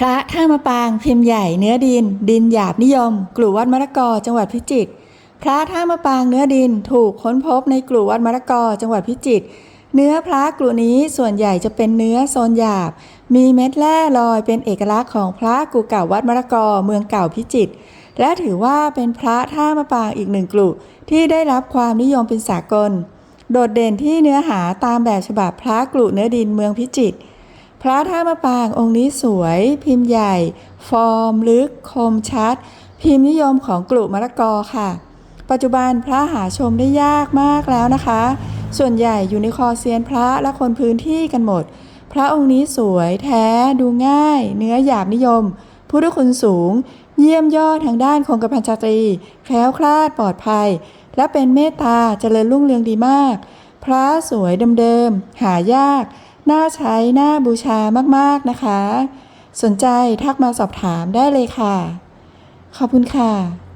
พระท่ามะปางพิมพ์ใหญ่เนื้อดิน ดินหยาบนิยม กลุ่วัดมะละกอจังหวัดพิจิตรพระท่ามะปางเนื้อดินถูกค้นพบในกลุ่วัดมะละกอจังหวัดพิจิตรเนื้อพระกลุ่นี้ส่วนใหญ่จะเป็นเนื้อโซนหยาบ มีเม็ดแร่ลอยเป็นเอกลักษณ์ของพระกูเก่าวัดมะละกอเมืองเก่าพิจิตรและถือว่าเป็นพระท่ามะปางอีกหนึ่งกลุ่ที่ได้รับความนิยมเป็นสากล โดดเด่นที่เนื้อหาตามแบบฉบับพระกลุ่เนื้อดินเมืองพิจิตร พระท่ามะปางองค์นี้สวย พิมพ์ใหญ่ ฟอร์มลึก คมชัด พิมพ์นิยมของกลุ่มะละกอค่ะ ปัจจุบันพระหาชมได้ยากมากแล้วนะคะ ส่วนใหญ่อยู่ในคอเซียนพระและคนพื้นที่กันหมด พระองค์นี้สวยแท้ดูง่าย เนื้อหยาบนิยมพุทธคุณสูง เยี่ยมยอดทางด้านคงกระพันชาตรีแคล้วคลาดปลอดภัย และเป็นเมตตาเจริญรุ่งเรืองดีมาก พระสวยเดิมๆหายาก น่าใช้น่าบูชามากๆนะคะ สนใจทักมาสอบถามได้เลยค่ะ ขอบคุณค่ะ